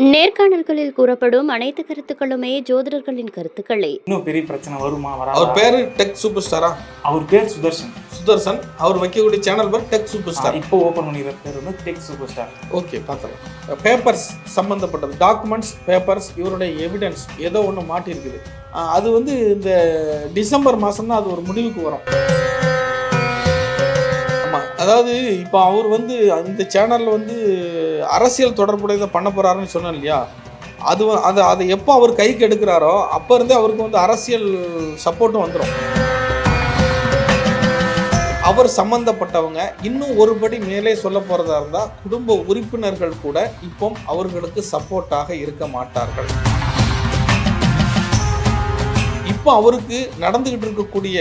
நேர்காணல்களில் கூறப்படும் அனைத்து கருத்துக்களுமே ஜோதிடர்களின் கருத்துக்களே. இன்னும் பெரிய பிரச்சனை வருமா அவர் வராதா பேரு டெக் சூப்பர் ஸ்டாரா அவர் பேர் சுதர்ஷன் சுதர்சன்? அவர் வைக்கக்கூடிய சேனல் பேர் டெக் சூப்பர் ஸ்டார் இப்போ ஓபன் பண்ணிக்கிற பேர் வந்து டெக் சூப்பர் ஸ்டார் ஓகே பார்த்துக்கலாம் பேப்பர்ஸ் சம்மந்தப்பட்டது டாக்குமெண்ட்ஸ் பேப்பர்ஸ் இவருடைய எவிடன்ஸ் ஏதோ ஒன்று மாட்டியிருக்குது அது வந்து இந்த டிசம்பர் மாதம் தான் அது ஒரு முடிவுக்கு வரும். அதாவது இப்போ அவர் வந்து இந்த சேனலில் வந்து அரசியல் தொடர்புடையதை பண்ண போகிறாருன்னு சொன்னேன் இல்லையா? அது அதை அது அதை எப்போ அவர் கைக்கு எடுக்கிறாரோ அப்போ இருந்தே அவருக்கு வந்து அரசியல் சப்போர்ட்டும் வந்துடும் அவர் சம்பந்தப்பட்டவங்க இன்னும் ஒருபடி மேலே சொல்ல போகிறதா இருந்தால் குடும்ப உறுப்பினர்கள் கூட இப்போ அவர்களுக்கு சப்போர்ட்டாக இருக்க மாட்டார்கள். இப்போ அவருக்கு நடந்துகிட்டு இருக்கக்கூடிய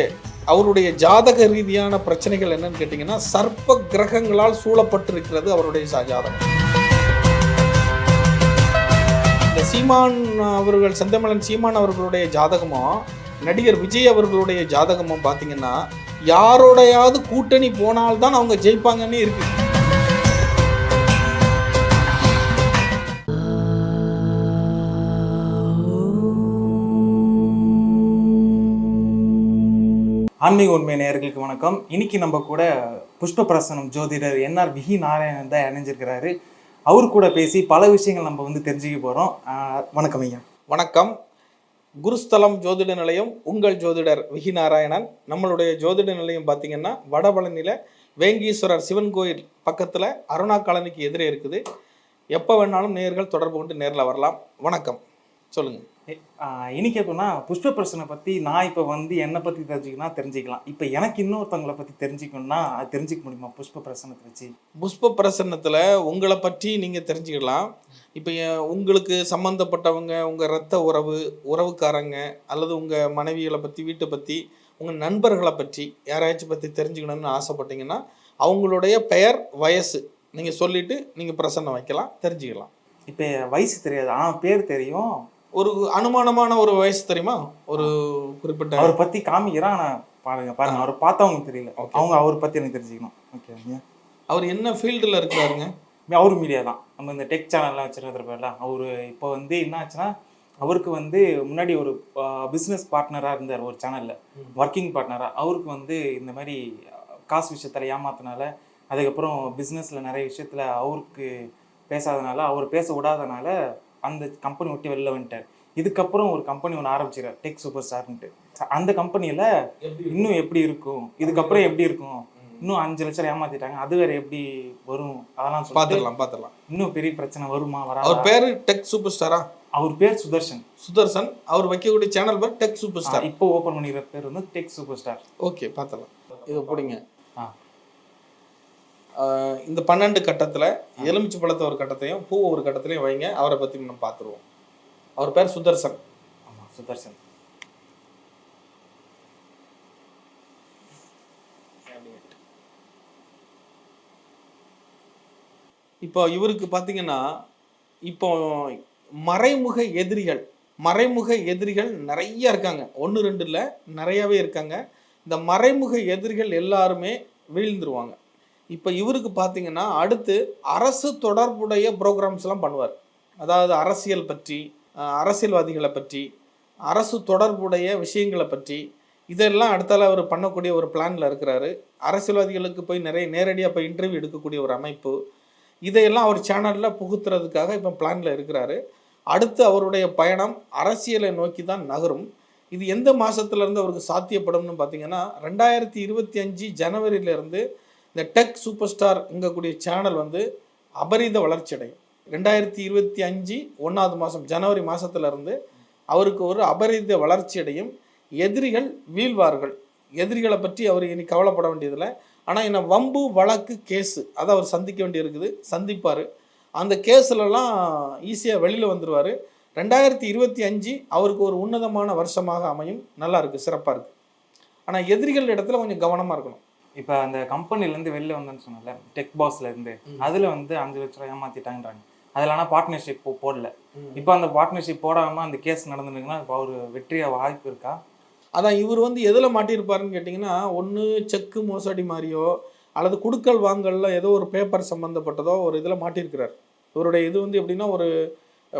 அவருடைய ஜாதக ரீதியான பிரச்சனைகள் என்னன்னு கேட்டிங்கன்னா சர்ப்ப கிரகங்களால் சூழப்பட்டிருக்கிறது அவருடைய ஜாதகம். இந்த சீமான் அவர்கள் செந்தமிழன் சீமான் அவர்களுடைய ஜாதகமும் நடிகர் விஜய் அவர்களுடைய ஜாதகமும் பார்த்தீங்கன்னா யாரோடையாவது கூட்டணி போனால்தான் அவங்க ஜெயிப்பாங்கன்னு இருக்கு. ஆன்மீக உண்மை நேயர்களுக்கு வணக்கம். இன்னைக்கு நம்ம கூட புஷ்ப பிரசனம் ஜோதிடர் என்ஆர் விஹி நாராயணன் தான் இணைஞ்சிருக்கிறாரு. அவர் கூட பேசி பல விஷயங்கள் நம்ம வந்து தெரிஞ்சுக்க போகிறோம் வணக்கம் ஐயா. வணக்கம். குருஸ்தலம் ஜோதிட நிலையம் உங்கள் ஜோதிடர் விஹி நாராயணன். நம்மளுடைய ஜோதிட நிலையம் பார்த்தீங்கன்னா வடபழனியில் வேங்கீஸ்வரர் சிவன் கோயில் பக்கத்தில் அருணா காலனிக்கு எதிரே இருக்குது. எப்போ வேணாலும் நேயர்கள் தொடர்பு கொண்டு நேரில் வரலாம். வணக்கம். சொல்லுங்கள் இன்னைக்கு எப்படின்னா புஷ்ப பிரசனை பத்தி நான் இப்போ வந்து என்னை பத்தி தெரிஞ்சுக்கணும் தெரிஞ்சுக்கலாம். இப்போ எனக்கு இன்னொருத்தவங்களை பத்தி தெரிஞ்சுக்கணும்னா அது தெரிஞ்சுக்க முடியுமா புஷ்ப பிரசனத்தை வச்சு? புஷ்ப பிரசன்னத்தில் உங்களை பற்றி நீங்கள் தெரிஞ்சுக்கலாம். இப்போ உங்களுக்கு சம்மந்தப்பட்டவங்க உங்கள் ரத்த உறவு உறவுக்காரங்க அல்லது உங்கள் மனைவிகளை பற்றி வீட்டை பற்றி உங்கள் நண்பர்களை பற்றி யாராச்சும் பற்றி தெரிஞ்சுக்கணும்னு ஆசைப்பட்டீங்கன்னா அவங்களுடைய பெயர் வயசு நீங்கள் சொல்லிவிட்டு நீங்கள் பிரசன்னம் வைக்கலாம் தெரிஞ்சுக்கலாம். இப்போ வயசு தெரியாது. ஆனால் பேர் தெரியும். ஒரு அனுமானமான ஒரு வயசு தெரியுமா? ஒரு குறிப்பிட்ட அவரை பத்தி காமிக்கிறான் ஆனா பாருங்க பாருங்க. அவரை பார்த்தவங்க தெரியல. அவங்க அவர் பத்தி எனக்கு தெரிஞ்சுக்கணும். ஓகே அவர் என்ன ஃபீல்டில் இருக்கிறாருங்க? அவரு மீடியா தான். நம்ம இந்த டெக் சேனல்லாம் வச்சிருக்கிறப்பல அவரு இப்போ வந்து என்ன ஆச்சுன்னா அவருக்கு வந்து முன்னாடி ஒரு பிஸ்னஸ் பார்ட்னராக இருந்தார் ஒரு சேனல்ல ஒர்க்கிங் பார்ட்னராக அவருக்கு வந்து இந்த மாதிரி காசு விஷயத்துல ஏமாத்தினால அதுக்கப்புறம் பிஸ்னஸ்ல நிறைய விஷயத்துல அவருக்கு பேசாதனால அவர் பேச விடாதனால அந்த கம்பெனி விட்டு வெளில வந்துட்டார். இதுக்கப்புறம் ஒரு கம்பெனி ஒன்று ஆரம்பிச்சிடார் டெக் சூப்பர் ஸ்டார்ன்ட்டு அந்த கம்பெனியில் இன்னும் எப்படி இருக்கும்? இதுக்கப்புறம் எப்படி இருக்கும்? இன்னும் அஞ்சு லட்சம் ஏமாத்திட்டாங்க. அது வேற எப்படி வரும்? அதெல்லாம் சொல்லிட்டு பார்த்துடலாம் பார்த்துடலாம் இன்னும் பெரிய பிரச்சனை வருமா அவர் வராதா பேர் டெக் சூப்பர் ஸ்டாரா அவர் பேர் சுதர்ஷன். சுதர்சன் அவர் வைக்கக்கூடிய சேனல் பேர் டெக் சூப்பர் ஸ்டார் இப்போ ஓபன் பண்ணிக்கிற பேர் வந்து டெக் சூப்பர் ஸ்டார் ஓகே பார்த்தலாம் இது பிடிங்க. ஆ. இந்த பன்னெண்டு கட்டத்தில் எலுமிச்சை பழத்தை ஒரு கட்டத்தையும் பூ ஒரு கட்டத்திலையும் வைங்க. அவரை பற்றி நம்ம பார்த்துருவோம் அவர் பேர் சுதர்சன். ஆமா சுதர்சன். இப்போ இவருக்கு பார்த்தீங்கன்னா இப்போ மறைமுக எதிரிகள் மறைமுக எதிரிகள் நிறைய இருக்காங்க. ஒன்று ரெண்டு இல்லை நிறையவே இருக்காங்க. இந்த மறைமுக எதிரிகள் எல்லாருமே வீழ்ந்துருவாங்க. இப்போ இவருக்கு பார்த்தீங்கன்னா அடுத்து அரசு தொடர்புடைய ப்ரோக்ராம்ஸ்லாம் பண்ணுவார். அதாவது அரசியல் பற்றி அரசியல்வாதிகளை பற்றி அரசு தொடர்புடைய விஷயங்களை பற்றி இதெல்லாம் அடுத்தால அவர் பண்ணக்கூடிய ஒரு பிளானில் இருக்கிறாரு. அரசியல்வாதிகளுக்கு போய் நிறைய நேரடியாக போய் இன்டர்வியூ எடுக்கக்கூடிய ஒரு அமைப்பு. இதையெல்லாம் அவர் சேனலில் புகுத்துறதுக்காக இப்போ பிளானில் இருக்கிறாரு. அடுத்து அவருடைய பயணம் அரசியலை நோக்கி தான் நகரும். இது எந்த மாதத்துலேருந்து அவருக்கு சாத்தியப்படும்னு பார்த்தீங்கன்னா ரெண்டாயிரத்தி இருபத்தி அஞ்சு ஜனவரியிலேருந்து இந்த டெக் சூப்பர் ஸ்டார் இங்கக்கூடிய சேனல் வந்து அபரித வளர்ச்சி அடையும் ரெண்டாயிரத்தி இருபத்தி அஞ்சு ஒன்றாவது மாதம் ஜனவரி மாதத்துலேருந்து அவருக்கு ஒரு அபரித வளர்ச்சி அடையும் எதிரிகள் வீழ்வார்கள். எதிரிகளை பற்றி அவர் இனி கவலைப்பட வேண்டியதில்லை. ஆனால் என்ன வம்பு வழக்கு கேஸு அதை அவர் சந்திக்க வேண்டியிருக்குது சந்திப்பார். அந்த கேஸ்லலாம் ஈஸியாக வெளியில் வந்துடுவார் ரெண்டாயிரத்தி இருபத்தி அஞ்சு அவருக்கு ஒரு உன்னதமான வருஷமாக அமையும். நல்லா இருக்குது சிறப்பாக இருக்குது ஆனால் எதிரிகள் இடத்துல கொஞ்சம் கவனமாக இருக்கணும். இப்போ அந்த கம்பெனில இருந்து வெளில வந்தேன்னு சொன்னல டெக் பாஸ்ல இருந்து அதுல வந்து அஞ்சு லட்ச ரூபாய் ஏமாத்திட்டாங்கன்றாங்க. அதுல ஆனா பார்ட்னர்ஷிப் போடல. இப்போ அந்த பார்ட்னர்ஷிப் போடாம அந்த கேஸ் நடந்துருக்குன்னா இப்போ அவர் வெற்றியா வாய்ப்பு இருக்கா? அதான் இவர் வந்து எதில் மாட்டியிருப்பாருன்னு கேட்டிங்கன்னா ஒன்று செக்கு மோசடி மாதிரியோ அல்லது குடுக்கல் வாங்கல்ல ஏதோ ஒரு பேப்பர் சம்மந்தப்பட்டதோ ஒரு இதில் மாட்டியிருக்கிறார். இவருடைய இது வந்து எப்படின்னா ஒரு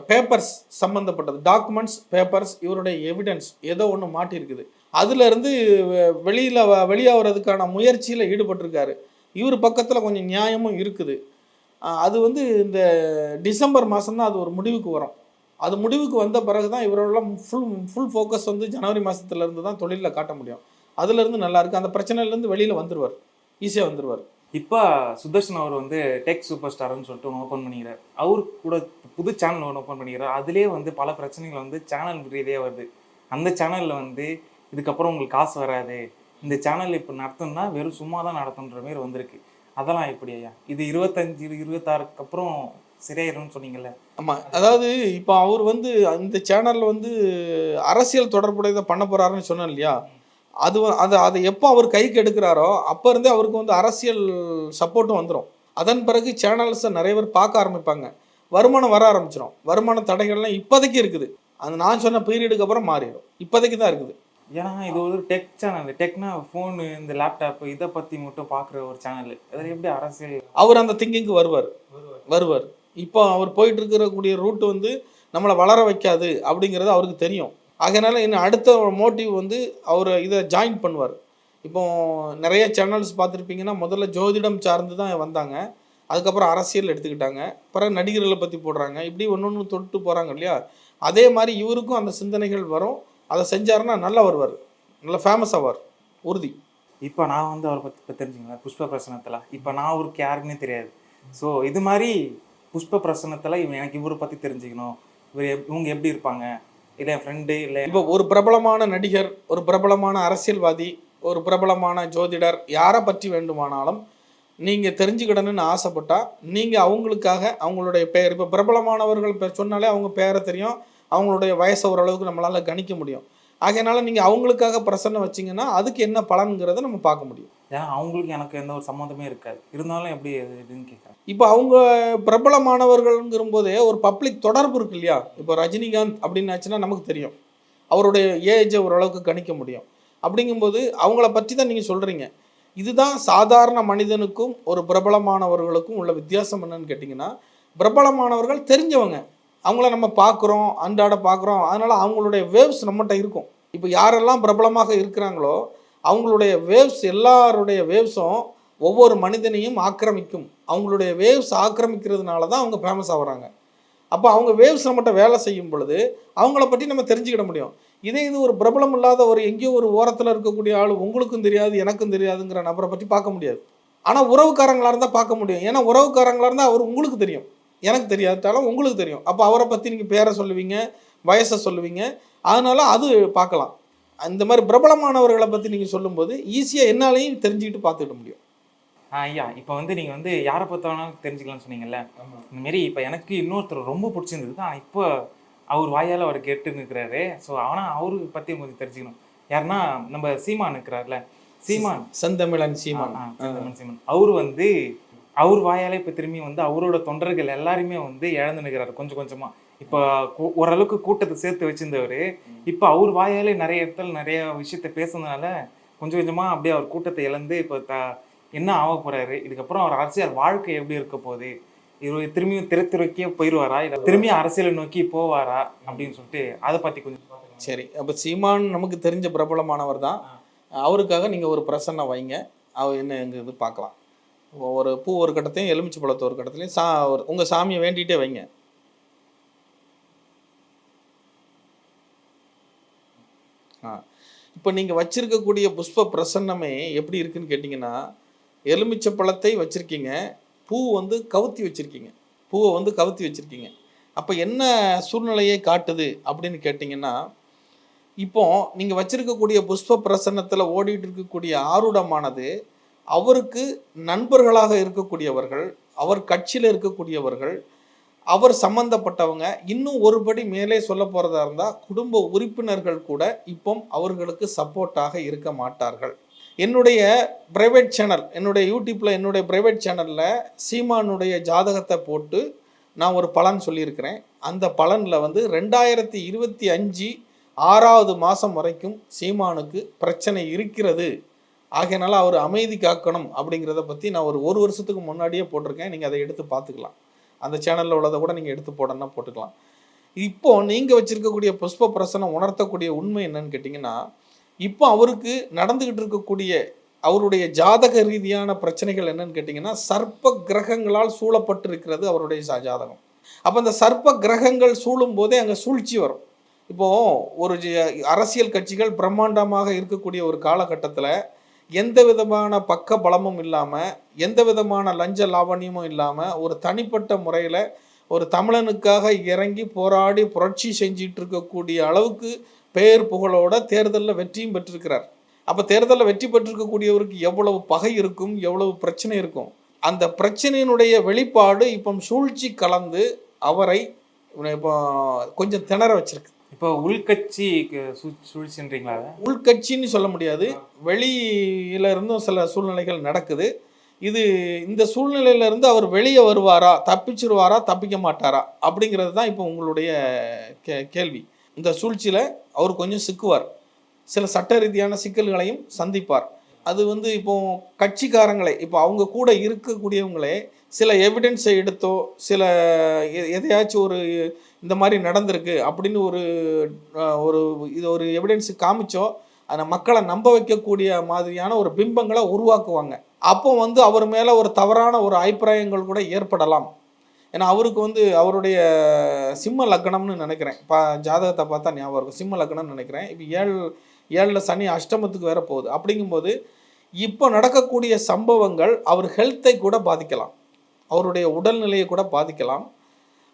பேப்பர்ஸ் சம்மந்தப்பட்டது டாக்குமெண்ட்ஸ் பேப்பர்ஸ் இவருடைய எவிடன்ஸ் ஏதோ ஒன்று மாட்டியிருக்குது. அதுலேருந்து வெளியில் வெளியாகிறதுக்கான முயற்சியில் ஈடுபட்டிருக்காரு. இவர் பக்கத்தில் கொஞ்சம் நியாயமும் இருக்குது. அது வந்து இந்த டிசம்பர் மாதம்தான் அது ஒரு முடிவுக்கு வரும். அது முடிவுக்கு வந்த பிறகு தான் இவரோட ஃபுல் ஃபுல் ஃபோக்கஸ் வந்து ஜனவரி மாதத்துலேருந்து தான் தொழிலில் காட்ட முடியும். அதுலேருந்து நல்லாயிருக்கு அந்த பிரச்சனையிலேருந்து வெளியில் வந்துடுவார் ஈஸியாக வந்துடுவார் இப்போ சுதர்ஷன் அவர் வந்து டெக் சூப்பர் ஸ்டார்னு சொல்லிட்டு ஒன்று ஓப்பன் பண்ணிக்கிறார். அவர் கூட புது சேனல் ஒன்று ஓப்பன் பண்ணிக்கிறார். அதுலேயே வந்து பல பிரச்சனைகள் வந்து சேனல் ரீதியாக வருது. அந்த சேனலில் வந்து இதுக்கப்புறம் உங்களுக்கு காசு வராது. இந்த சேனல் இப்போ நடத்தணும்னா வெறும் சும்மா தான் நடத்துன்ற மாதிரி வந்திருக்கு. அதெல்லாம் எப்படி ஐயா? இது இருபத்தஞ்சு இருபத்தாறுக்கு அப்புறம் சரியாயிரும்னு சொன்னீங்கல்ல. ஆமாம் அதாவது இப்போ அவர் வந்து அந்த சேனலில் வந்து அரசியல் தொடர்புடையதை பண்ண போகிறாருன்னு சொன்னேன் இல்லையா? அது அதை அதை எப்போ அவர் கைக்கு எடுக்கிறாரோ அப்போ இருந்தே அவருக்கு வந்து அரசியல் சப்போர்ட்டும் வந்துடும் அதன் பிறகு சேனல்ஸை நிறைய பேர் பார்க்க ஆரம்பிப்பாங்க. வருமானம் வர ஆரம்பிச்சிடும் வருமான தடைகள்லாம் இப்போதைக்கு இருக்குது. அந்த நான் சொன்ன பீரியடுக்கு அப்புறம் மாறிடும். இப்போதைக்கு தான் இருக்குது. ஏன்னா இது ஒரு டெக் சேனல் டெக்னா ஃபோனு இந்த லேப்டாப் இதை பற்றி மட்டும் பார்க்குற ஒரு சேனல் அதில் எப்படி அரசியல்? அவர் அந்த திங்கிங்க்கு வருவார். வருவார். இப்போ அவர் போயிட்டு இருக்கக்கூடிய ரூட் வந்து நம்மளை வளர வைக்காது அப்படிங்கிறது அவருக்கு தெரியும். அதனால் இன்னும் அடுத்த மோட்டிவ் வந்து அவர் இதை ஜாயின் பண்ணுவார். இப்போ நிறைய சேனல்ஸ் பார்த்துருப்பீங்கன்னா முதல்ல ஜோதிடம் சார்ந்து தான் வந்தாங்க. அதுக்கப்புறம் அரசியல் எடுத்துக்கிட்டாங்க. பிறகு நடிகர்களை பற்றி போடுறாங்க. இப்படி ஒன்று ஒன்று தொட்டு போகிறாங்க இல்லையா? அதே மாதிரி இவருக்கும் அந்த சிந்தனைகள் வரும். அதை செஞ்சாருன்னா நல்லா வருவார். நல்லா ஃபேமஸ் ஆவார். உறுதி. இப்போ நான் வந்து அவரை பற்றி இப்போ தெரிஞ்சுங்களேன். புஷ்ப பிரசனத்தில் இப்போ நான் அவருக்கு யாருக்குன்னே தெரியாது. ஸோ இது மாதிரி புஷ்ப பிரசனத்தில் இவன் எனக்கு இவரை பற்றி தெரிஞ்சுக்கணும். இவர் எப்- இவங்க எப்படி இருப்பாங்க? இல்லை என் ஃப்ரெண்டு இல்லை இப்போ ஒரு பிரபலமான நடிகர் ஒரு பிரபலமான அரசியல்வாதி ஒரு பிரபலமான ஜோதிடர் யாரை பற்றி வேண்டுமானாலும் நீங்கள் தெரிஞ்சுக்கிடணும்னு ஆசைப்பட்டா நீங்கள் அவங்களுக்காக அவங்களுடைய பெயர் இப்போ பிரபலமானவர்கள் பேர் சொன்னாலே அவங்க பேரை தெரியும். அவங்களுடைய வயசை ஓரளவுக்கு நம்மளால் கணிக்க முடியும். ஆகையனால நீங்கள் அவங்களுக்காக பிரசன்னம் வச்சீங்கன்னா அதுக்கு என்ன பலன்கிறத நம்ம பார்க்க முடியும். ஏன்னா அவங்களுக்கு எனக்கு எந்த ஒரு சம்மந்தமே இருக்காது. இருந்தாலும் எப்படி அது இதுன்னு கேட்குறேன். இப்போ அவங்க பிரபலமானவர்கள்ங்கிற போதே ஒரு பப்ளிக் தொடர்பு இருக்கு இல்லையா? இப்போ ரஜினிகாந்த் அப்படின்னாச்சுன்னா நமக்கு தெரியும். அவருடைய ஏஜை ஓரளவுக்கு கணிக்க முடியும். அப்படிங்கும்போது அவங்கள பற்றி தான் நீங்கள் சொல்கிறீங்க இதுதான் சாதாரண மனிதனுக்கும் ஒரு பிரபலமானவர்களுக்கும் உள்ள வித்தியாசம் என்னன்னு கேட்டிங்கன்னா பிரபலமானவர்கள் தெரிஞ்சவங்க. அவங்கள நம்ம பார்க்குறோம் அன்றாட பார்க்குறோம். அதனால் அவங்களுடைய வேவ்ஸ் நம்மகிட்ட இருக்கும். இப்போ யாரெல்லாம் பிரபலமாக இருக்கிறாங்களோ அவங்களுடைய வேவ்ஸ் எல்லாருடைய வேவ்ஸும் ஒவ்வொரு மனிதனையும் ஆக்கிரமிக்கும். அவங்களுடைய வேவ்ஸ் ஆக்கிரமிக்கிறதுனால தான் அவங்க ஃபேமஸ் ஆகுறாங்க. அப்போ அவங்க வேவ்ஸ் நம்மகிட்ட வேலை செய்யும் பொழுது அவங்கள பற்றி நம்ம தெரிஞ்சுக்கிட முடியும். இதே இது ஒரு பிரபலம் இல்லாத ஒரு எங்கேயோ ஒரு ஓரத்தில் இருக்கக்கூடிய ஆள் உங்களுக்கும் தெரியாது எனக்கும் தெரியாதுங்கிற நபரை பற்றி பார்க்க முடியாது. ஆனால் உறவுக்காரங்களாக இருந்தால் பார்க்க முடியும். ஏன்னா உறவுக்காரங்களாக இருந்தால் அவர் உங்களுக்கு தெரியும். எனக்கு தெரியாட்டாலும் உங்களுக்கு தெரியும். அப்போ அவரை பற்றி நீங்கள் பேரை சொல்லுவீங்க வயசை சொல்லுவீங்க. அதனால அது பார்க்கலாம். அந்த மாதிரி பிரபலமானவர்களை பற்றி நீங்கள் சொல்லும்போது ஈஸியாக என்னாலையும் தெரிஞ்சுக்கிட்டு பார்த்துக்கிட முடியும். ஐயா இப்போ வந்து நீங்கள் வந்து யாரை பார்த்தாலும் தெரிஞ்சுக்கலாம்னு சொன்னீங்கல்ல? இந்த மாரி இப்போ எனக்கு இன்னொருத்தர் ரொம்ப பிடிச்சிருந்தது தான் இப்போ அவர் வாயால் அவர் கேட்டு நிற்கிறாரு ஸோ ஆனால் அவருக்கு பற்றி கொஞ்சம் தெரிஞ்சுக்கணும். யாருன்னா நம்ம சீமான் இருக்கிறார்ல. சீமான். செந்தமிழன் சீமான். ஆ, செந்தமிழ் சீமான். அவர் வந்து அவர் வாயாலே இப்போ திரும்பி வந்து அவரோட தொண்டர்கள் எல்லாருமே வந்து இழந்து நிற்கிறாரு கொஞ்சம் கொஞ்சமா. இப்போ ஓரளவுக்கு கூட்டத்தை சேர்த்து வச்சிருந்தவர். இப்போ அவர் வாயாலே நிறைய இடத்துல நிறைய விஷயத்த பேசுனதுனால கொஞ்சம் கொஞ்சமா அப்படியே அவர் கூட்டத்தை இழந்து இப்போ த என்ன ஆக போறாரு? இதுக்கப்புறம் அவர் அரசியல் வாழ்க்கை எப்படி இருக்க போகுது? இவர் திரும்பியும் திரைத்துறைக்கே போயிடுவாரா இல்லை திரும்பியும் அரசியலை நோக்கி போவாரா? அப்படின்னு சொல்லிட்டு அதை பத்தி கொஞ்சம். சரி அப்போ சீமான் நமக்கு தெரிஞ்ச பிரபலமானவர் தான். அவருக்காக நீங்கள் ஒரு பிரசன்னை வைங்க. அவர் என்ன எங்கிறது பார்க்கலாம் ஒரு பூ ஒரு கட்டத்தையும் எலுமிச்சை பழத்தை ஒரு கட்டத்துலையும் சா உங்கள் சாமியை வேண்டிகிட்டே வைங்க. ஆ. இப்போ நீங்கள் வச்சிருக்கக்கூடிய புஷ்ப பிரசன்னமே எப்படி இருக்குன்னு கேட்டிங்கன்னா எலுமிச்சை பழத்தை வச்சுருக்கீங்க பூ வந்து கவுத்தி வச்சுருக்கீங்க. பூவை வந்து கவுத்தி வச்சுருக்கீங்க. அப்போ என்ன சூழ்நிலையை காட்டுது அப்படின்னு கேட்டிங்கன்னா இப்போ நீங்கள் வச்சுருக்கக்கூடிய புஷ்ப பிரசன்னத்தில் ஓடிட்டு இருக்கக்கூடிய ஆருடமானது அவருக்கு நண்பர்களாக இருக்கக்கூடியவர்கள் அவர் கட்சியில் இருக்கக்கூடியவர்கள் அவர் சம்பந்தப்பட்டவங்க இன்னும் ஒருபடி மேலே சொல்ல போகிறதா இருந்தால் குடும்ப உறுப்பினர்கள் கூட இப்போ அவர்களுக்கு சப்போர்ட்டாக இருக்க மாட்டார்கள். என்னுடைய பிரைவேட் சேனல் என்னுடைய யூடியூப்பில் என்னுடைய பிரைவேட் சேனலில் சீமானுடைய ஜாதகத்தை போட்டு நான் ஒரு பலன் சொல்லியிருக்கிறேன். அந்த பலனில் வந்து ரெண்டாயிரத்தி இருபத்தி அஞ்சு ஆறாவது மாதம் வரைக்கும் சீமானுக்கு பிரச்சனை இருக்கிறது. ஆகையினால அவர் அமைதி காக்கணும் அப்படிங்கிறத பற்றி நான் ஒரு ஒரு வருஷத்துக்கு முன்னாடியே போட்டிருக்கேன். நீங்கள் அதை எடுத்து பார்த்துக்கலாம். அந்த சேனலில் உள்ளதை கூட நீங்கள் எடுத்து போடணும்னா போட்டுக்கலாம். இப்போ நீங்கள் வச்சுருக்கக்கூடிய புஷ்ப பிரசனம் உணர்த்தக்கூடிய உண்மை என்னன்னு கேட்டிங்கன்னா இப்போ அவருக்கு நடந்துக்கிட்டு இருக்கக்கூடிய அவருடைய ஜாதக ரீதியான பிரச்சனைகள் என்னன்னு கேட்டிங்கன்னா சர்ப்ப கிரகங்களால் சூழப்பட்டு இருக்கிறது அவருடைய ஜா- ஜாதகம். அப்போ அந்த சர்ப்ப கிரகங்கள் சூழும் போதே அங்கே சூழ்ச்சி வரும். இப்போது ஒரு ஜ- அரசியல் கட்சிகள் பிரம்மாண்டமாக இருக்கக்கூடிய ஒரு காலகட்டத்தில் எந்த விதமான பக்க பலமும் இல்லாமல் எந்த விதமான லஞ்ச லாவணியமும் இல்லாமல் ஒரு தனிப்பட்ட முறையில் ஒரு தமிழனுக்காக இறங்கி போராடி புரட்சி செஞ்சிட்டு இருக்கக்கூடிய அளவுக்கு பெயர் புகழோட தேர்தலில் வெற்றியும் பெற்றிருக்கிறார். அப்போ தேர்தலில் வெற்றி பெற்றிருக்கக்கூடியவருக்கு எவ்வளவு பகை இருக்கும் எவ்வளவு பிரச்சனை இருக்கும்? அந்த பிரச்சனையினுடைய வெளிப்பாடு இப்போ சூழ்ச்சி கலந்து அவரை இப்போ கொஞ்சம் திணற வச்சிருக்கு. இப்போ உள்கட்சி சூழ்ச்சின்றீங்களா? உள்கட்சின்னு சொல்ல முடியாது. வெளியில இருந்தும் சில சூழ்நிலைகள் நடக்குது. இது இந்த சூழ்நிலையில இருந்து அவர் வெளியே வருவாரா தப்பிச்சிருவாரா தப்பிக்க மாட்டாரா அப்படிங்கிறது தான் இப்போ உங்களுடைய கே கேள்வி. இந்த சூழ்ச்சியில் அவர் கொஞ்சம் சிக்குவார். சில சட்ட ரீதியான சிக்கல்களையும் சந்திப்பார். அது வந்து இப்போ கட்சிக்காரங்களை இப்போ அவங்க கூட இருக்கக்கூடியவங்களே சில எவிடன்ஸை எடுத்தோ சில எதையாச்சும் ஒரு இந்த மாதிரி நடந்திருக்கு அப்படின்னு ஒரு ஒரு இது ஒரு எவிடன்ஸ் காமிச்சோ அதை மக்களை நம்ப வைக்கக்கூடிய மாதிரியான ஒரு பிம்பங்களை உருவாக்குவாங்க. அப்போ வந்து அவர் மேலே ஒரு தவறான ஒரு அபிப்பிராயங்கள் கூட ஏற்படலாம். ஏன்னா அவருக்கு வந்து அவருடைய சிம்ம லக்னம்னு நினைக்கிறேன். பா ஜாதகத்தை பார்த்தா ஞாபகம் இருக்கும் சிம்ம லக்னம்னு நினைக்கிறேன். இப்போ ஏழு ஏழில் சனி அஷ்டமத்துக்கு வேற போகுது. அப்படிங்கும்போது இப்போ நடக்கக்கூடிய சம்பவங்கள் அவர் ஹெல்த்தை கூட பாதிக்கலாம். அவருடைய உடல்நிலையை கூட பாதிக்கலாம்.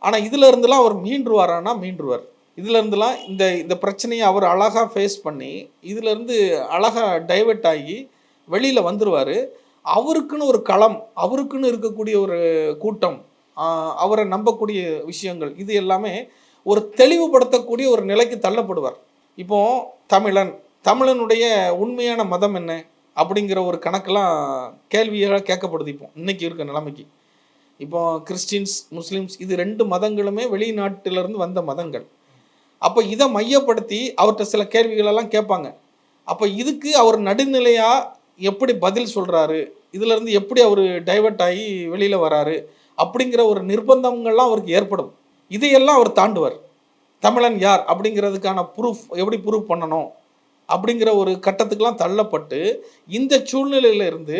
ஆனால் இதுல இருந்துலாம் அவர் மீண்டுருவாரானா மீண்டுருவார் இதுலேருந்துலாம் இந்த இந்த பிரச்சனையை அவர் அழகாக ஃபேஸ் பண்ணி இதிலேருந்து அழகாக டைவர்ட் ஆகி வெளியில் வந்துடுவார் அவருக்குன்னு ஒரு களம் அவருக்குன்னு இருக்கக்கூடிய ஒரு கூட்டம் அவரை நம்பக்கூடிய விஷயங்கள் இது எல்லாமே ஒரு தெளிவுபடுத்தக்கூடிய ஒரு நிலைக்கு தள்ளப்படுவார். இப்போ தமிழன் தமிழனுடைய உண்மையான மதம் என்ன? அப்படிங்கிற ஒரு கணக்கெல்லாம் கேள்வியாக கேட்கப்படுது இப்போ இன்றைக்கி இருக்க நிலைமைக்கு. இப்போ கிறிஸ்டின்ஸ் முஸ்லீம்ஸ் இது ரெண்டு மதங்களுமே வெளிநாட்டிலிருந்து வந்த மதங்கள். அப்போ இதை மையப்படுத்தி அவர்கிட்ட சில கேள்விகளெல்லாம் கேட்பாங்க. அப்போ இதுக்கு அவர் நடுநிலையாக எப்படி பதில் சொல்கிறாரு இதுலேருந்து எப்படி அவர் டைவர்ட் ஆகி வெளியில் வராரு? அப்படிங்கிற ஒரு நிர்பந்தங்கள்லாம் அவருக்கு ஏற்படும். இதையெல்லாம் அவர் தாண்டுவார். தமிழன் யார்? அப்படிங்கிறதுக்கான ப்ரூஃப் எப்படி ப்ரூஃப் பண்ணணும்? அப்படிங்கிற ஒரு கட்டத்துக்கெல்லாம் தள்ளப்பட்டு இந்த சூழ்நிலையிலிருந்து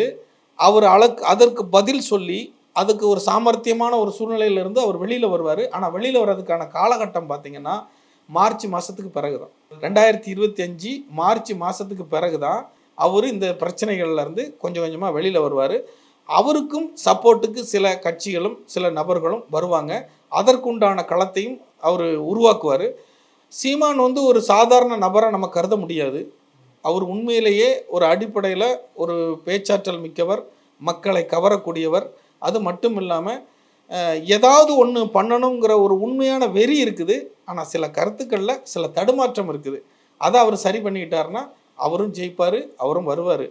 அவர் அளக்கு அதற்கு பதில் சொல்லி அதுக்கு ஒரு சாமர்த்தியமான ஒரு சூழ்நிலையிலிருந்து அவர் வெளியில் வருவார். ஆனால் வெளியில் வர்றதுக்கான காலகட்டம் பார்த்தீங்கன்னா மார்ச் மாதத்துக்கு பிறகு தான் ரெண்டாயிரத்தி இருபத்தி அஞ்சு மார்ச் பிறகு தான் அவர் இந்த பிரச்சனைகள்லேருந்து கொஞ்சம் கொஞ்சமாக வெளியில் வருவார். அவருக்கும் சப்போர்ட்டுக்கு சில கட்சிகளும் சில நபர்களும் வருவாங்க. அதற்குண்டான களத்தையும் அவர் உருவாக்குவார். சீமான் வந்து ஒரு சாதாரண நபரை நம்ம கருத முடியாது. அவர் உண்மையிலேயே ஒரு அடிப்படையில் ஒரு பேச்சாற்றல் மிக்கவர் மக்களை கவரக்கூடியவர். அது மட்டும் இல்லாமல் ஏதாவது ஒன்று பண்ணணுங்கிற ஒரு உண்மையான வெறி இருக்குது. ஆனால் சில கருத்துக்களில் சில தடுமாற்றம் இருக்குது. அதை அவர் சரி பண்ணிக்கிட்டாருன்னா அவரும் ஜெயிப்பார் அவரும் வருவார்.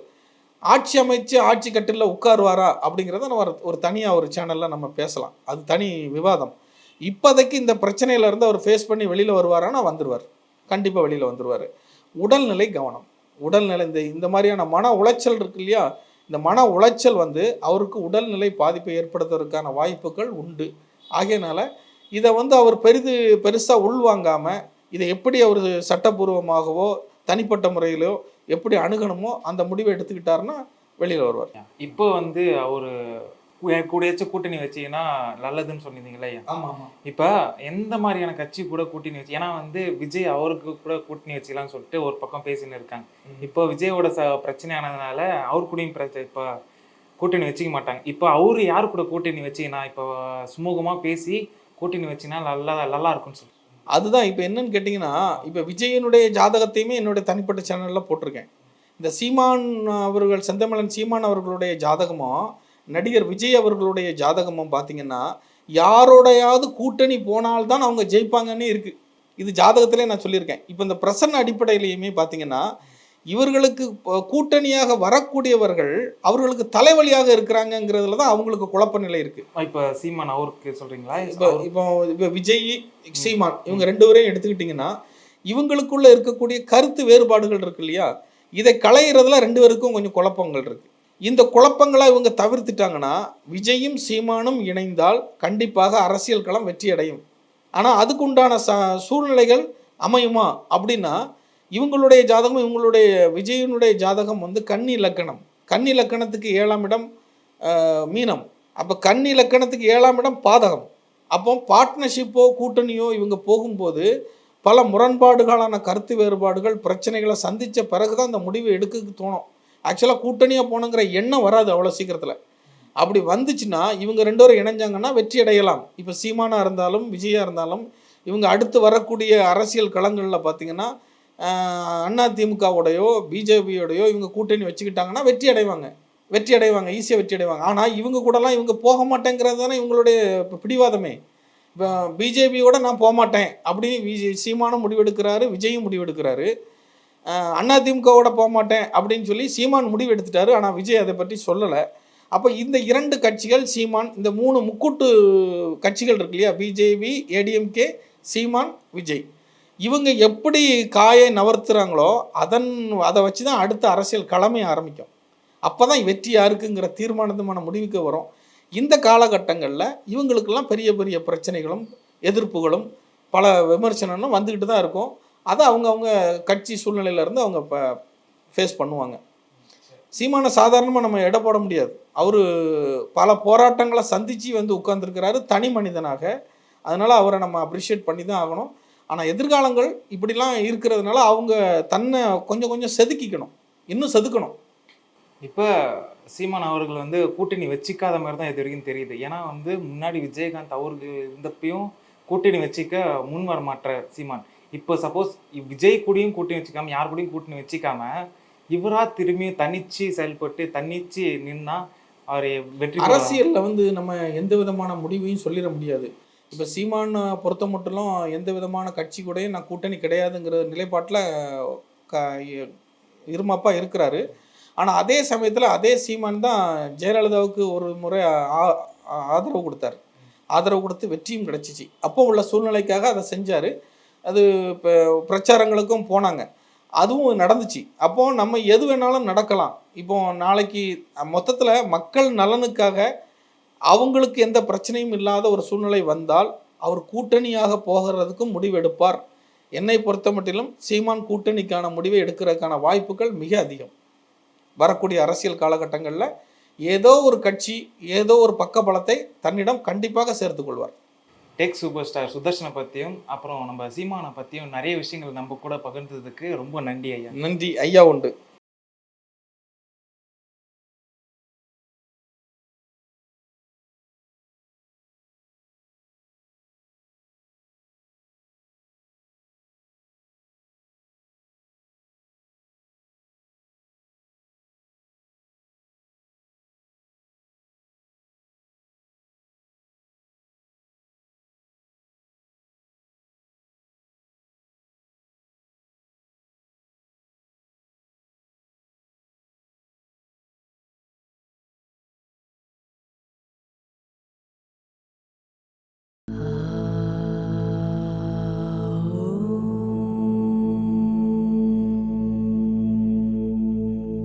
ஆட்சி அமைச்சு ஆட்சி கட்டில் உட்காருவாரா அப்படிங்கிறத நம்ம ஒரு- தனியாக ஒரு சேனலில் நம்ம பேசலாம். அது தனி விவாதம். இப்போதைக்கு இந்த பிரச்சனையில இருந்து அவர் ஃபேஸ் பண்ணி வெளியில் வருவாரானா வந்துடுவார் கண்டிப்பாக வெளியில் வந்துடுவார் உடல்நிலை கவனம். உடல்நிலை இந்த இந்த மாதிரியான மன உளைச்சல் இருக்கு இல்லையா? இந்த மன உளைச்சல் வந்து அவருக்கு உடல்நிலை பாதிப்பை ஏற்படுத்துவதற்கான வாய்ப்புகள் உண்டு. ஆகையினால இதை வந்து அவர் பெரிது பெருசாக உள்வாங்காமல் இதை எப்படி அவர் சட்டபூர்வமாகவோ தனிப்பட்ட முறையிலோ எப்படி அணுகணுமோ அந்த முடிவை எடுத்துக்கிட்டாருன்னா வெளியில் வருவார். இப்போ வந்து அவர் கூடயாச்சும் கூட்டணி வச்சீங்கன்னா நல்லதுன்னு ஆமாம் இப்போ எந்த மாதிரியான கட்சி கூட கூட்டணி வச்சு ஏன்னா வந்து விஜய் அவருக்கு கூட கூட்டணி வச்சுக்கலாம்னு சொல்லிட்டு ஒரு பக்கம் பேசின்னு இருக்காங்க. இப்போ விஜயோட ச பிரச்சனை ஆனதுனால அவர் கூடயும் பிரச்சனை இப்போ கூட்டணி வச்சுக்க மாட்டாங்க. இப்போ அவரு யார் கூட கூட்டணி வச்சீங்கன்னா இப்போ சுமூகமா பேசி கூட்டணி வச்சீங்கன்னா நல்லா நல்லா இருக்கும்னு சொல்லி. அதுதான் இப்போ என்னன்னு கேட்டிங்கன்னா இப்போ விஜயனுடைய ஜாதகத்தையுமே என்னுடைய தனிப்பட்ட சேனலில் போட்டிருக்கேன். இந்த சீமான் அவர்கள் செந்தமிழன் சீமான் அவர்களுடைய ஜாதகமும் நடிகர் விஜய் அவர்களுடைய ஜாதகமும் பார்த்தீங்கன்னா யாரோடையாவது கூட்டணி போனால்தான் அவங்க ஜெயிப்பாங்கன்னு இருக்கு. இது ஜாதகத்திலே நான் சொல்லியிருக்கேன். இப்போ இந்த பிரசன்ன அடிப்படையிலையுமே பார்த்தீங்கன்னா இவர்களுக்கு கூட்டணியாக வரக்கூடியவர்கள் அவர்களுக்கு தலைவலியாக இருக்கிறாங்கங்கிறதுல தான் அவங்களுக்கு குழப்ப நிலை இருக்கு. இப்போ சீமான் அவருக்கு சொல்றீங்களா? இப்போ இப்போ இப்போ விஜய் சீமான் இவங்க ரெண்டு பேரையும் எடுத்துக்கிட்டிங்கன்னா இவங்களுக்குள்ள இருக்கக்கூடிய கருத்து வேறுபாடுகள் இருக்கு இல்லையா? இதை களையிறதுல ரெண்டு பேருக்கும் கொஞ்சம் குழப்பங்கள் இருக்கு. இந்த குழப்பங்களை இவங்க தவிர்த்துட்டாங்கன்னா விஜயும் சீமானும் இணைந்தால் கண்டிப்பாக அரசியல் களம் வெற்றி அடையும் ஆனால் அதுக்குண்டான ச சூழ்நிலைகள் அமையுமா? அப்படின்னா இவங்களுடைய ஜாதகம் இவங்களுடைய விஜயனுடைய ஜாதகம் வந்து கன்னி இலக்கணம். கன்னி இலக்கணத்துக்கு ஏழாம் இடம் மீனம். அப்போ கன்னி இலக்கணத்துக்கு ஏழாம் இடம் பாதகம். அப்போ பார்ட்னர்ஷிப்போ கூட்டணியோ இவங்க போகும்போது பல முரண்பாடுகளான கருத்து வேறுபாடுகள் பிரச்சனைகளை சந்தித்த பிறகு தான் இந்த முடிவை எடுக்க தோணும். ஆக்சுவலாக கூட்டணியாக போகணுங்கிற எண்ணம் வராது அவ்வளோ சீக்கிரத்தில். அப்படி வந்துச்சுன்னா இவங்க ரெண்டு பேரும் இணைஞ்சாங்கன்னா வெற்றி அடையலாம். இப்போ சீமானா இருந்தாலும் விஜயா இருந்தாலும் இவங்க அடுத்து வரக்கூடிய அரசியல் களங்களில் பார்த்தீங்கன்னா அண்ணா திமுகவோடையோ பிஜேபியோடையோ இவங்க கூட்டணி வச்சுக்கிட்டாங்கன்னா வெற்றி அடைவாங்க. வெற்றி அடைவாங்க ஈஸியாக வெற்றி அடைவாங்க. ஆனால் இவங்க கூடலாம் இவங்க போக மாட்டேங்கிறது தானே இவங்களுடைய பிடிவாதமே. இப்போ பிஜேபியோட நான் போக மாட்டேன் அப்படின்னு விஜய் சீமானும் முடிவெடுக்கிறாரு விஜயும் முடிவெடுக்கிறாரு. அதிமுகவோட அண்ணா திமுகவோட போக மாட்டேன் அப்படின்னு சொல்லி சீமான் முடிவு எடுத்துட்டாரு ஆனால் விஜய் அதை பற்றி சொல்லலை. அப்போ இந்த இரண்டு கட்சிகள் சீமான் இந்த மூணு முக்கூட்டு கட்சிகள் இருக்கு இல்லையா? BJP ADMK Seeman Vijay. இவங்க எப்படி காயை நவர்த்துறாங்களோ அதன் அதை வச்சு தான் அடுத்த அரசியல் கிளமை ஆரம்பிக்கும். அப்போ தான் வெற்றி யாருக்குங்கிற தீர்மானத்துமான முடிவுக்கு வரும். இந்த காலகட்டங்களில் இவங்களுக்கெல்லாம் பெரிய பெரிய பிரச்சனைகளும் எதிர்ப்புகளும் பல விமர்சனங்களும் வந்துக்கிட்டு தான் இருக்கும். அதை அவங்க அவங்க கட்சி சூழ்நிலையிலேருந்து அவங்க இப்போ ஃபேஸ் பண்ணுவாங்க. சீமானை சாதாரணமாக நம்ம எடை போட முடியாது. அவர் பல போராட்டங்களை சந்தித்து வந்து உட்கார்ந்துருக்கிறாரு தனி மனிதனாக. அதனால் அவரை நம்ம அப்ரிஷியேட் பண்ணி தான் ஆகணும். ஆனால் எதிர்காலங்கள் இப்படிலாம் இருக்கிறதுனால அவங்க தன்னை கொஞ்சம் கொஞ்சம் செதுக்கிக்கணும். இன்னும் செதுக்கணும். இப்போ சீமான் அவர்கள் வந்து கூட்டணி வச்சிக்காத மாதிரி தான் இது வரைக்கும் தெரியுது. ஏன்னா வந்து முன்னாடி விஜயகாந்த் அவர்கள் இருந்தப்பையும் கூட்டணி வச்சிக்க முன் வர மாட்டார் சீமான். இப்போ சப்போஸ் விஜய் கூடயும் கூட்டணி வச்சுக்காம யார் கூடயும் கூட்டணி வச்சுக்காம இவரா திரும்பி தனிச்சு செயல்பட்டு தன்னிச்சு நின்னா அவர் வெற்றி அரசியலில் அரசியல்ல வந்து நம்ம எந்த விதமான முடிவையும் சொல்லிட முடியாது. இப்போ சீமான பொறுத்த மட்டும் எந்த விதமான கட்சி கூடயும் நான் கூட்டணி கிடையாதுங்கிற நிலைப்பாட்டில் க இருமாப்பா இருக்கிறாரு. ஆனால் அதே சமயத்தில் அதே சீமான் தான் ஜெயலலிதாவுக்கு ஒரு முறை ஆ- ஆதரவு கொடுத்தார். ஆதரவு கொடுத்து வெற்றியும் கிடைச்சிச்சு. அப்போ உள்ள சூழ்நிலைக்காக அதை செஞ்சார். அது இப்போ பிரச்சாரங்களுக்கும் போனாங்க. அதுவும் நடந்துச்சு. அப்போ நம்ம எது வேணாலும் நடக்கலாம். இப்போ நாளைக்கு மொத்தத்தில் மக்கள் நலனுக்காக அவங்களுக்கு எந்த பிரச்சனையும் இல்லாத ஒரு சூழ்நிலை வந்தால் அவர் கூட்டணியாக போகிறதுக்கும் முடிவெடுப்பார். என்னை பொறுத்த மட்டிலும் சீமான் கூட்டணிக்கான முடிவை எடுக்கிறதுக்கான வாய்ப்புகள் மிக அதிகம். வரக்கூடிய அரசியல் காலகட்டங்களில் ஏதோ ஒரு கட்சி ஏதோ ஒரு பக்கபலத்தை தன்னிடம் கண்டிப்பாக சேர்த்துக்கொள்வார் டெக் சூப்பர் ஸ்டார் சுதர்ஷனை பற்றியும் அப்புறம் நம்ம சீமானை பற்றியும் நிறைய விஷயங்கள் நம்ம கூட பகிர்ந்ததுக்கு ரொம்ப நன்றி ஐயா. நன்றி ஐயா உண்டு.